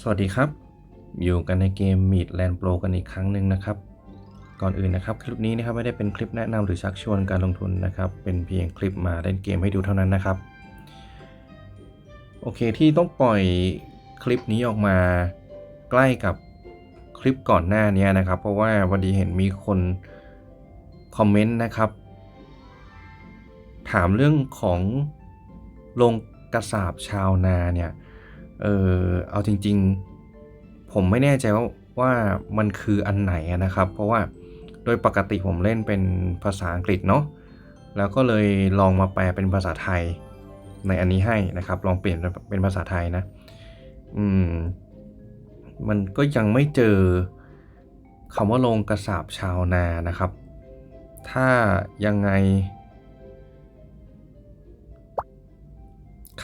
สวัสดีครับ อยู่กันในเกม Meet Land Pro กันอีกครั้งหนึ่งนะครับ ก่อนอื่นนะครับ คลิปนี้นะครับไม่ได้เป็นคลิปแนะนำหรือชักชวนการลงทุนนะครับ เป็นเพียงคลิปมาเล่นเกมให้ดูเท่านั้นนะครับ โอเคที่ต้องปล่อยคลิปนี้ออกมาใกล้กับคลิปก่อนหน้านี้นะครับ เพราะว่าวันดีเห็นมีคนคอมเมนต์นะครับ ถามเรื่องของลงกระสาบชาวนาเนี่ย เออเอาจริง ๆ ผมไม่แน่ใจว่าว่ามันคืออันไหนนะครับ เพราะว่าโดยปกติผมเล่นเป็นภาษาอังกฤษเนาะแล้วก็เลยลองมาแปลเป็นภาษาไทยในอันนี้ให้นะครับ ลองเปลี่ยนเป็นภาษาไทยนะ อืม มันก็ยังไม่เจอคำว่าลงกระสาบชาวนานะครับ ถ้ายังไง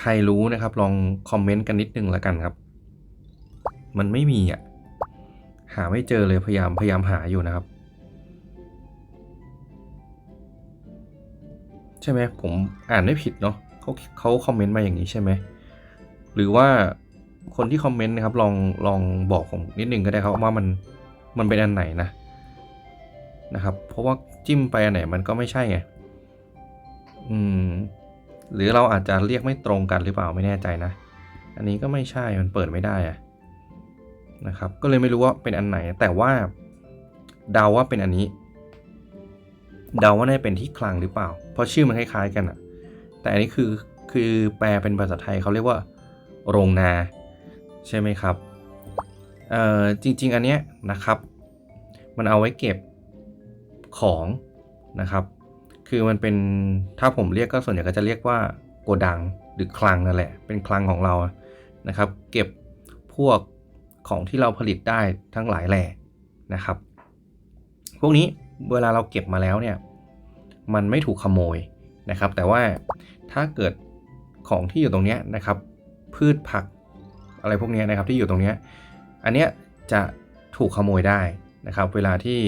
ใครรู้นะครับ ลองคอมเมนต์กันนิดนึงแล้วกันครับ มันไม่มีอะ หาไม่เจอเลยพยายามพยายามหาอยู่นะครับ ใช่ไหมผมอ่านไม่ผิดเนาะเขาเขาคอมเมนต์มาอย่างนี้ใช่ไหมหรือว่าคนที่คอมเมนต์นะครับลองลองบอกผมนิดนึงก็ได้ครับว่ามันมันเป็นอันไหนนะนะครับ เพราะว่าจิ้มไปอันไหนมันก็ไม่ใช่ไงอืม หรือเราอาจจะเรียกไม่ตรงกันหรือเปล่าไม่แน่ใจนะ อันนี้ก็ไม่ใช่มันเปิดไม่ได้อะนะครับ ก็เลยไม่รู้ว่าเป็นอันไหน แต่ว่าเดาว่าเป็นอันนี้ เดาว่าน่าจะเป็นที่คลังหรือเปล่า เพราะชื่อมันคล้ายๆกันอะแต่อันนี้คือคือแปลเป็นภาษาไทยเขาเรียกว่า โรงนา ใช่ไหมครับเอ่อจริง ๆ อันเนี้ยนะครับ มันเอาไว้เก็บของนะครับ คือมันเป็นถ้าผมเรียกก็ส่วนใหญ่ก็จะเรียกว่าโกดังหรือคลังนั่นแหละ เป็นคลังของเรานะครับ เก็บพวกของที่เราผลิตได้ทั้งหลายแหล่นะครับ พวกนี้เวลาเราเก็บมาแล้วเนี่ยมันไม่ถูกขโมยนะครับ แต่ว่าถ้าเกิดของที่อยู่ตรงนี้นะครับ พืชผักอะไรพวกนี้นะครับที่อยู่ตรงนี้อันเนี้ยจะถูกขโมยได้นะครับ เวลาที่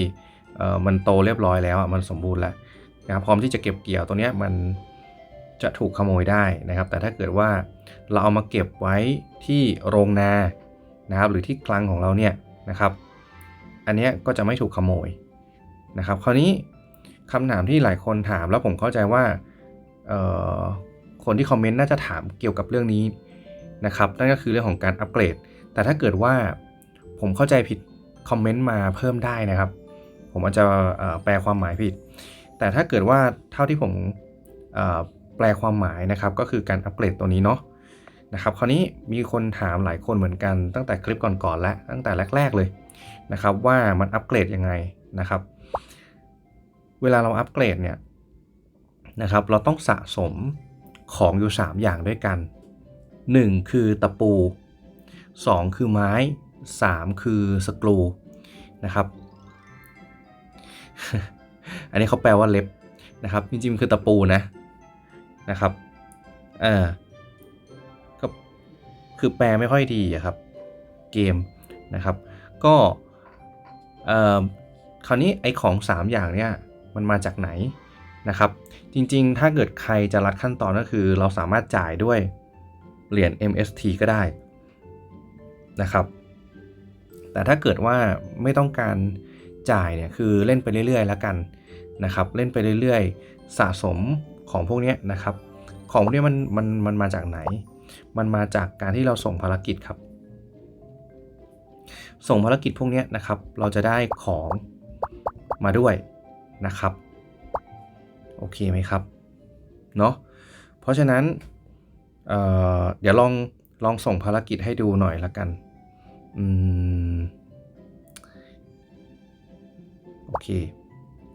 เออมันโตเรียบร้อยแล้วมันสมบูรณ์แล้ว นะครับพร้อมที่จะเก็บเกี่ยวตัวนี้มันจะถูกขโมยได้นะครับ แต่ถ้าเกิดว่าเราเอามาเก็บไว้ที่โรงนานะครับ หรือที่คลังของเราเนี่ยนะครับ อันนี้ก็จะไม่ถูกขโมยนะครับ คราวนี้คำถามที่หลายคนถามแล้วผมเข้าใจว่าคนที่คอมเมนต์น่าจะถามเกี่ยวกับเรื่องนี้นะครับ นั่นก็คือเรื่องของการอัปเกรด แต่ถ้าเกิดว่าผมเข้าใจผิดคอมเมนต์มาเพิ่มได้นะครับ ผมอาจจะแปลความหมายผิด แต่ถ้าเกิดว่าเท่าที่ผมแปลความหมายนะครับ ก็คือการอัปเกรดตัวนี้เนาะนะครับ คราวนี้มีคนถามหลายคนเหมือนกันตั้งแต่คลิปก่อนๆแล้วตั้งแต่แรก ๆเลยนะครับ ว่ามันอัปเกรดยังไงนะครับ เวลาเราอัปเกรดเนี่ยนะครับ เราต้องสะสมของอยู่ 3 อย่างด้วยกัน 1 คือตะปู 2 คือไม้ 3 คือสกรูนะครับ อันนี้เขาแปลว่าเล็บนะครับ จริงๆคือตะปูนะนะครับเออก็คือแปลไม่ค่อยดีอะครับ เกมนะครับ ก็เอ่อคราวนี้ไอ้ของ 3 อย่างเนี่ยมันมาจากไหนนะครับ จริงๆ ถ้าเกิดใครจะรัดขั้นตอนก็คือ เราสามารถจ่ายด้วยเหรียญ MST ก็ได้นะครับ แต่ถ้าเกิดว่าไม่ต้องการ จ่ายเนี่ยคือเล่นไปเรื่อยๆ แล้วกันนะครับเล่นไปเรื่อยๆ สะสมของพวกนี้นะครับ ของพวกนี้มันมันมันมาจากไหน มันมาจากการที่เราส่งภารกิจครับ ส่งภารกิจพวกนี้นะครับ เราจะได้ของมาด้วยนะครับ โอเคไหมครับเนาะเพราะฉะนั้นเเดี๋ยวลองลองส่งภารกิจให้ดูหน่อยละกัน อืม เค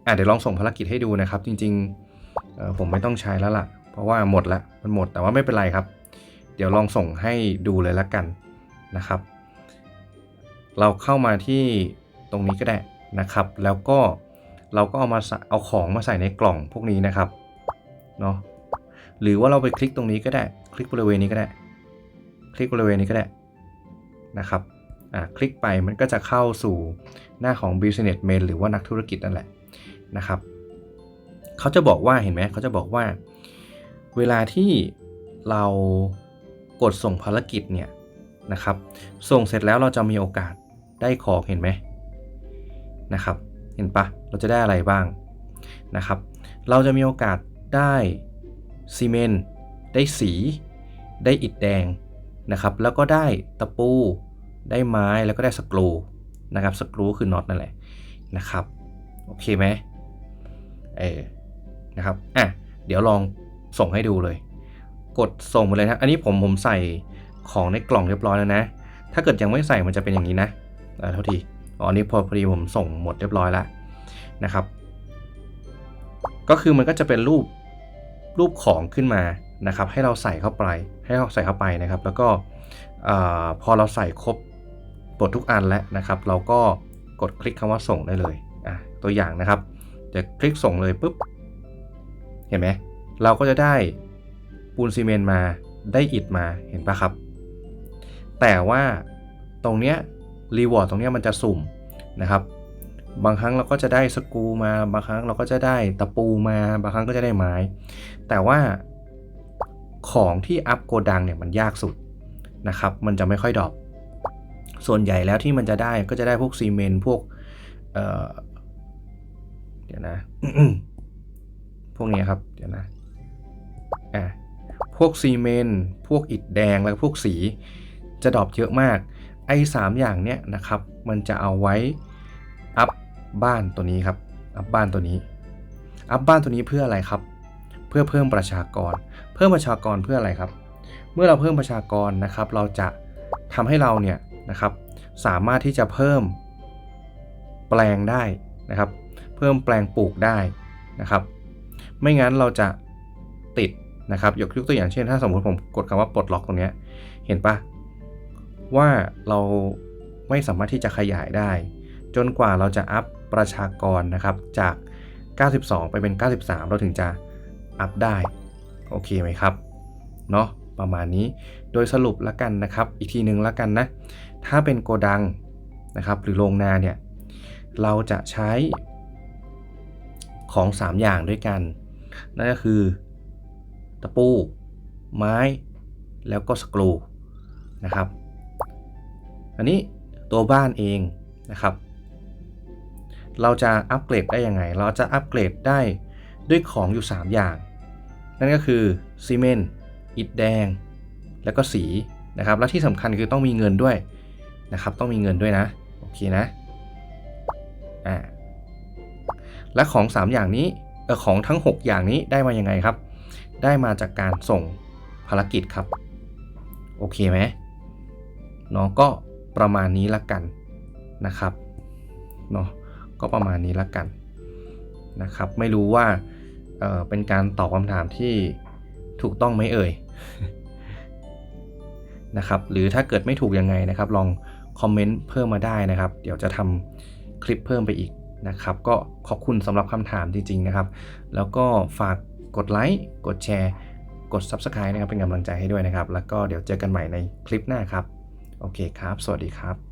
อะเดี๋ยวลองส่งภารกิจให้ดูนะครับ จริงๆผมไม่ต้องใช้แล้วล่ะ เพราะว่าหมดละมันหมดแต่ว่าไม่เป็นไรครับ เดี๋ยวลองส่งให้ดูเลยละกันนะครับ เราเข้ามาที่ตรงนี้ก็ได้นะครับ แล้วก็เราก็เอามาเอาของมาใส่ในกล่องพวกนี้นะครับเนาะหรือว่าเราไปคลิกตรงนี้ก็ได้ คลิกบริเวณนี้ก็ได้ คลิกบริเวณนี้ก็ได้นะครับ คลิกไปมันก็จะเข้าสู่หน้าของ business main หรือว่านักธุรกิจนั่นแหละนะครับเขาจะบอกว่าเห็นไหมเขาจะบอกว่า เวลาที่เรากดส่งภารกิจเนี่ยนะครับ ส่งเสร็จแล้วเราจะมีโอกาสได้ของเห็นไหมนะครับ เห็นปะเราจะได้อะไรบ้างนะครับ เราจะมีโอกาสได้ซีเมนต์ได้สี ได้อิฐแดงนะครับ แล้วก็ได้ตะปู ได้ไม้แล้วก็ได้สกรูนะครับสกรูคือน็อตนั่นแหละนะครับโอเคไหมเออนะครับอะเดี๋ยวลองส่งให้ดูเลย กดส่งไปเลยนะอันนี้ผมผมใส่ของในกล่องเรียบร้อยแล้วนะ ถ้าเกิดยังไม่ใส่มันจะเป็นอย่างนี้นะอ่าเท่าทีอ๋อนี้พอพอดีผมส่งหมดเรียบร้อยแล้วนะครับ ก็คือมันก็จะเป็นรูปรูปของขึ้นมานะครับ ให้เราใส่เข้าไปให้เราใส่เข้าไปนะครับ แล้วก็อพอเราใส่ครบ หมดทุกอันแล้วนะครับ เราก็กดคลิกคำว่าส่งได้เลยอะตัวอย่างนะครับเดี๋ยวคลิกส่งเลยปุ๊บ เห็นไหมเราก็จะได้ปูนซีเมนต์มาได้อิฐมาเห็นปะครับ แต่ว่าตรงเนี้ยรีวอร์ดตรงเนี้ยมันจะสุ่มนะครับ บางครั้งเราก็จะได้สกูมาบางครั้งเราก็จะได้ตะปูมาบางครั้งก็จะได้ไม้ แต่ว่าของที่อัพโกดังเนี่ยมันยากสุดนะครับ มันจะไม่ค่อยดรอป ส่วนใหญ่แล้วที่มันจะได้ก็จะได้พวกซีเมนต์พวกเเดี๋ยวนะ พวกนี้ครับ เดี๋ยวนะอะพวกซีเมนต์พวกอิฐแดงแล้วพวกสีจะดรอปเยอะมาก ไอ้สามอย่างเนี้ยนะครับ มันจะเอาไว้อัพบ้านตัวนี้ครับ อัพบ้านตัวนี้ อัพบ้านตัวนี้เพื่ออะไรครับ เพื่อเพิ่มประชากร เพิ่มประชากรเพื่ออะไรครับ เมื่อเราเพิ่มประชากรนะครับ เราจะทำให้เราเนี่ย นะครับ สามารถที่จะเพิ่มแปลงได้นะครับ เพิ่มแปลงปลูกได้นะครับ ไม่งั้นเราจะติดนะครับยกยกตัวอย่างเช่น ถ้าสมมติผมกดคำว่าปลดล็อกตรงนี้เห็นปะว่าเราไม่สามารถที่จะขยายได้ จนกว่าเราจะอัพประชากรนะครับจาก 92 ไปเป็น 93 เราถึงจะอัพได้ โอเคไหมครับ เนาะ ประมาณนี้ โดยสรุปแล้วกันนะครับ อีกทีหนึ่งแล้วกันนะ ถ้าเป็นโกดังนะครับ หรือโรงนาเนี่ย เราจะใช้ของ 3 อย่างด้วยกัน นั่นก็คือ ตะปู ไม้ แล้วก็สกรูนะครับ อันนี้ตัวบ้านเองนะครับ เราจะอัปเกรดได้ยังไง เราจะอัปเกรดได้ด้วยของอยู่ 3 อย่าง นั่นก็คือซีเมนต์ อิฐแดง แล้วก็สีนะครับ และที่สำคัญคือต้องมีเงินด้วยนะครับ ต้องมีเงินด้วยนะ โอเคนะ อ่า และของ 3 อย่างนี้เออของทั้ง 6 อย่างนี้ได้มายังไงครับ ได้มาจากการส่งภารกิจครับ โอเคไหมเนาะก็ประมาณนี้ละกันนะครับเนาะก็ประมาณนี้ละกันนะครับ ไม่รู้ว่าเออเป็นการตอบคำถามที่ ถูกต้องไหมเอ่ยนะครับหรือถ้าเกิดไม่ถูกยังไงนะครับ ลองคอมเมนต์เพิ่มมาได้นะครับ เดี๋ยวจะทำคลิปเพิ่มไปอีกนะครับ ก็ขอบคุณสำหรับคำถามจริง ๆ นะครับ แล้วก็ฝากกดไลค์กดแชร์ กด Subscribe นะครับ เป็นกำลังใจให้ด้วยนะครับ แล้วก็เดี๋ยวเจอกันใหม่ในคลิปหน้าครับ โอเคครับ สวัสดีครับ